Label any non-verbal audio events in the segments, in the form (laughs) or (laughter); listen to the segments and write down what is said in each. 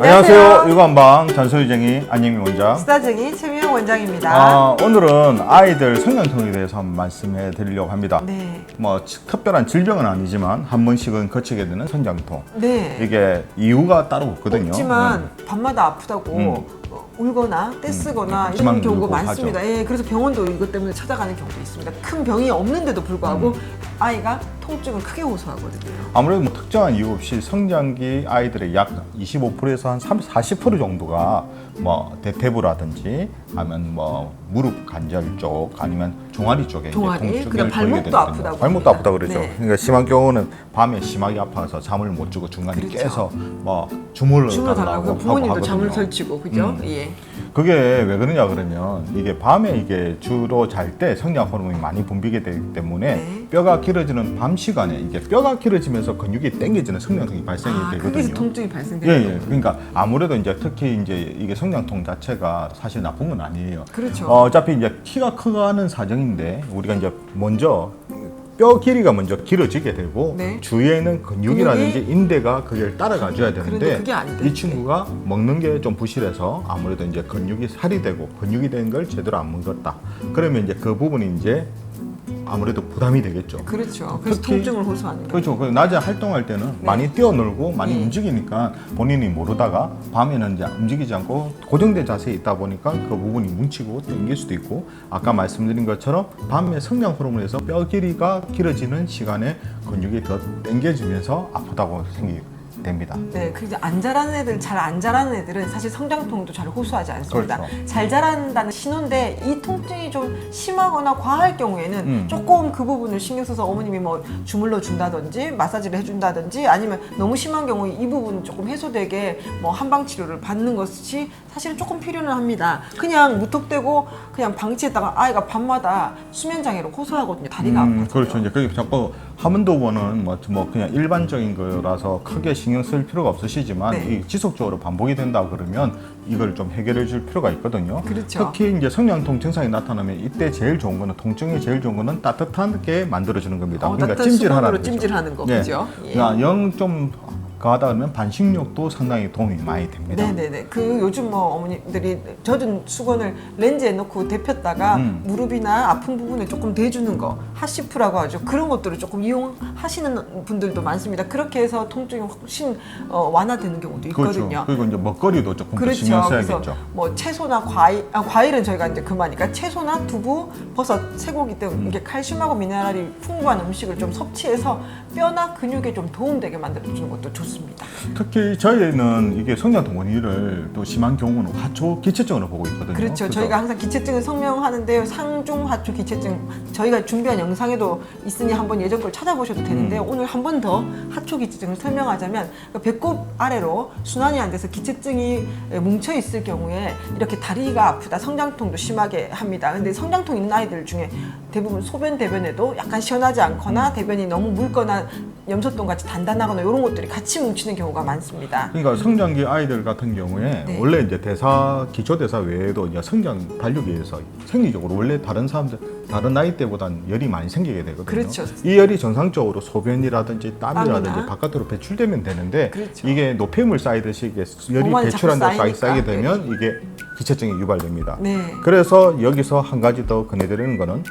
안녕하세요. 유관방 잔소리쟁이 안영미 원장. 스타쟁이 최미영 원장입니다. 아, 오늘은 아이들 성장통에 대해서 한번 말씀해 드리려고 합니다. 네. 뭐 치- 특별한 질병은 아니지만 한 번씩은 거치게 되는 성장통. 네. 이게 이유가 따로 없거든요. 없지만 네. 밤마다 아프다고 음. 어, 울거나 떼쓰거나 음, 이런 경우가 많습니다. 예, 그래서 병원도 이것 때문에 찾아가는 경우도 있습니다. 큰 병이 없는데도 불구하고 음. 아이가 통증을 크게 호소하거든요. 아무래도 뭐 특정한 이유 없이 성장기 아이들의 약 25%에서 한 30, 40% 정도가 뭐 대퇴부라든지 아니면 뭐 무릎 관절 쪽 아니면 종아리 쪽에 이제 종아리, 통증을 그다음 걸게 발목도 되거든요. 아프다고 발목도. 아프다 그러죠. 네. 그러니까 심한 경우는 밤에 심하게 아파서 잠을 못 주고 중간에 그렇죠. 깨서 뭐 주물러 달라고 달라고 하고 부모님도 잠을 하거든요. 설치고 그죠? 음. 예. 그게 왜 그러냐 그러면 이게 밤에 이게 주로 잘 때 성장 호르몬이 많이 분비게 되기 때문에 네. 뼈가 길어지는 밤 시간에 이게 뼈가 길어지면서 근육이 당겨지는 성장통이 발생이 아, 되거든요. 거기서 통증이 예, 발생되는 예. 거군요. 그러니까 아무래도 이제 특히 이제 이게 성장통 자체가 사실 나쁜 건 아니에요. 그렇죠. 어, 어차피 이제 키가 커가는 사정인데 우리가 이제 먼저 뼈 길이가 먼저 길어지게 되고 네. 주위에는 근육이라든지 인대가 그걸 따라가 줘야 되는데. 이 친구가 먹는 게 좀 부실해서 아무래도 이제 근육이 살이 되고 근육이 된 걸 제대로 안 먹었다. 그러면 이제 그 부분이 이제 아무래도 부담이 되겠죠. 그렇죠. 그래서 특히- 통증을 호소하는 거죠. 그렇죠. 그 낮에 활동할 때는 많이 뛰어놀고 많이 네. 움직이니까 본인이 모르다가 밤에는 이제 움직이지 않고 고정된 자세에 있다 보니까 그 부분이 뭉치고 당길 수도 있고 아까 말씀드린 것처럼 밤에 성장 호르몬에서 뼈 길이가 길어지는 시간에 근육이 더 당겨지면서 아프다고 생기 됩니다. 네, 그 이제 안 자라는 애들, 잘 안 자라는 애들은 사실 성장통도 잘 호소하지 않습니다. 그렇죠. 잘 자란다는 신호인데 이 통증이 좀 심하거나 과할 경우에는 음. 조금 그 부분을 신경 써서 어머님이 뭐 주물러 준다든지 마사지를 해준다든지 아니면 너무 심한 경우에 이 부분 조금 해소되게 뭐 한방 치료를 받는 것이 사실은 조금 필요는 합니다. 그냥 무턱대고 그냥 방치했다가 아이가 밤마다 수면 장애로 호소하거든요. 다리가 음, 아파서. 그렇죠. 이제 그게 자꾸 번은 뭐, 뭐 그냥 일반적인 거라서 크게 신경 쓸 필요가 없으시지만 네. 이 지속적으로 반복이 된다 그러면 이걸 좀 해결해 줄 필요가 있거든요. 그렇죠. 특히 이제 성장통 증상이 나타나면 이때 제일 좋은 거는 통증이 제일 좋은 거는 따뜻하게 만들어 주는 겁니다. 어, 그러니까 거죠. 찜질하는 거, 네. 그죠? 예. 그러니까 영좀 가다 보면 반식욕도 상당히 도움이 많이 됩니다. 네네네. 그 요즘 뭐 어머니들이 젖은 수건을 렌즈에 넣고 데폈다가 음. 무릎이나 아픈 부분에 조금 대주는 거 하시프라고 하죠. 그런 것들을 조금 이용하시는 분들도 많습니다. 그렇게 해서 통증이 훨씬 어, 완화되는 경우도 있거든요. 그렇죠. 그리고 이제 먹거리도 조금 더 그렇죠. 신경 그래서 써야겠죠. 뭐 채소나 과일, 아, 과일은 저희가 이제 그만이니까 채소나 두부, 버섯, 쇠고기 등 음. 이게 칼슘하고 미네랄이 풍부한 음식을 좀 섭취해서 뼈나 근육에 좀 도움되게 만들어주는 것도 좋습니다. 특히 저희는 이게 성장통 원인을 또 심한 경우는 하초 기체증으로 보고 있거든요. 그렇죠. 그래서 저희가 항상 기체증을 설명하는데요. 상중 하초 기체증 저희가 준비한 영상에도 있으니 한번 예전 걸 찾아보셔도 되는데요. 음. 오늘 한 번더 하초 기체증을 설명하자면 그 배꼽 아래로 순환이 안 돼서 기체증이 뭉쳐 있을 경우에 이렇게 다리가 아프다, 성장통도 심하게 합니다. 근데 성장통 있는 아이들 중에 대부분 소변 대변에도 약간 시원하지 음. 않거나 대변이 너무 묽거나 염소똥 같이 단단하거나 이런 것들이 같이 뭉치는 경우가 많습니다. 그러니까 성장기 아이들 같은 경우에 네. 원래 이제 대사 기초 대사 외에도 이제 성장 발육에 의해서 생리적으로 원래 다른 사람들 다른 나이 때보단 열이 많이 생기게 되거든요. 그렇죠. 이 열이 정상적으로 소변이라든지 땀이라든지 땀이나. 바깥으로 배출되면 되는데 그렇죠. 이게 노폐물 쌓이듯이 이게 열이 몸안에 배출한다고 자꾸 쌓이, 쌓이게 쌓이니까. 되면 이게 기체증이 유발됩니다. 네. 그래서 여기서 한 가지 더 권해드리는 거는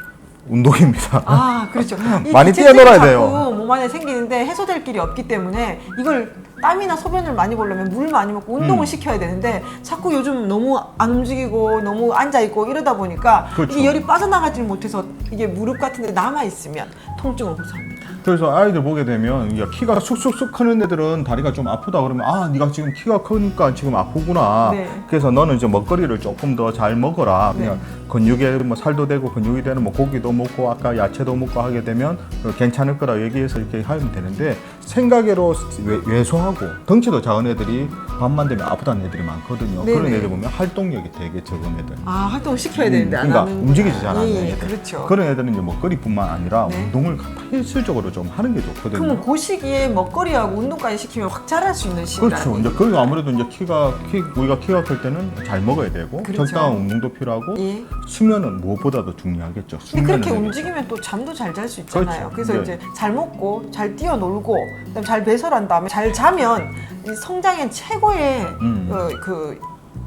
운동입니다. 아, 그렇죠. (laughs) 이 많이 뛰어놀아야 돼요. 몸 안에 생기는데 해소될 길이 없기 때문에 이걸 땀이나 소변을 많이 보려면 물 많이 먹고 운동을 음. 시켜야 되는데 자꾸 요즘 너무 안 움직이고 너무 앉아 있고 이러다 보니까 그렇죠. 이 열이 빠져나가질 못해서 이게 무릎 같은 데 남아 있으면 통증을 호소합니다. 그래서 아이들 보게 되면 이게 키가 쑥쑥쑥 크는 애들은 다리가 좀 아프다 그러면 아 네가 지금 키가 크니까 지금 아프구나. 네. 그래서 너는 이제 먹거리를 조금 더 잘 먹어라. 네. 그냥 근육에 뭐 살도 되고 근육이 되는 뭐 고기도 먹고 아까 야채도 먹고 하게 되면 어, 괜찮을 거라 얘기해서 이렇게 하면 되는데 생각외로 외- 왜소하고 덩치도 작은 애들이 밤만 되면 아프다는 애들이 많거든요. 네네. 그런 애들 보면 활동력이 되게 적은 애들. 아, 활동을 시켜야 되는데 안 그러니까 움직이지 잘 않는 예, 예, 애들. 그렇죠. 그런 애들은 이제 먹거리뿐만 아니라 네. 운동을 필수적으로 좀 하는 게 좋거든요. 그러면 그 시기에 먹거리하고 운동까지 시키면 확 자랄 수 있는 시기가 그렇죠. 이제 그리고 아무래도 이제 키가 키 우리가 키가 클 때는 잘 먹어야 되고 그렇죠. 적당한 운동도 필요하고 예. 수면은 무엇보다도 중요하겠죠. 근데 그렇게 되게- 움직이면 또 잠도 잘 잘 수 있잖아요. 그렇죠. 그래서 네. 이제 잘 먹고 잘 뛰어놀고 그다음 잘 배설한 다음에 잘 자면 이 성장의 최고의 음. 어, 그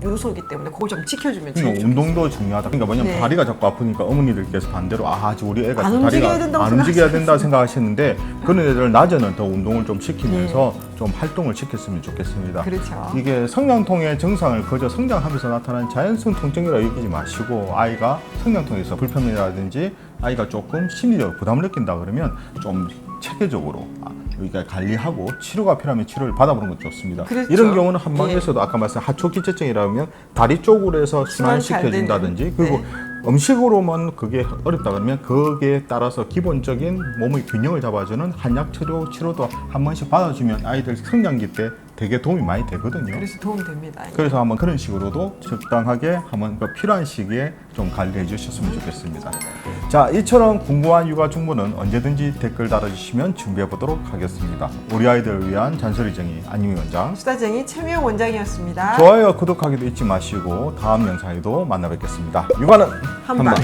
요소이기 때문에 그걸 좀 지켜주면 제일 그러니까. 운동도 중요하다. 그러니까 뭐냐면 네. 다리가 자꾸 아프니까 어머니들께서 반대로 아, 아직 우리 애가 안 다리가 움직여야 된다고 안 움직여야 된다. 생각하시는데 그런 애들 낮에는 더 운동을 좀 시키면서 좀 활동을 시켰으면 좋겠습니다. 네. 그렇죠. 이게 성장통의 정상을 거저 성장하면서 나타나는 자연성 통증이라 여기지 마시고 아이가 성장통에서 불편이라든지 아이가 조금 심리적으로 부담을 느낀다 그러면 좀 체계적으로 아, 여기가 관리하고 치료가 필요하면 치료를 받아보는 건 좋습니다. 그렇죠. 이런 경우는 한방에서도 아까 말씀 하초 기체증이라면 다리 쪽으로 해서 순환 잘 순환시켜 준다든지 되는. 그리고 네. 음식으로만 그게 어렵다 그러면 거기에 따라서 기본적인 몸의 균형을 잡아주는 한약 치료 치료도 한 번씩 받아주면 아이들 성장기 때 되게 도움이 많이 되거든요. 그래서 도움 됩니다. 그래서 한번 그런 식으로도 적당하게 한번 그 필요한 시기에 좀 관리해 주셨으면 좋겠습니다. 자, 이처럼 궁금한 육아 중보는 언제든지 댓글 달아주시면 준비해 보도록 하겠습니다. 우리 아이들을 위한 잔소리 정의 안유희 원장. 수다쟁이 최미영 원장이었습니다. 좋아요, 구독하기도 잊지 마시고 다음 영상에도 만나 뵙겠습니다. 육아는. 한방.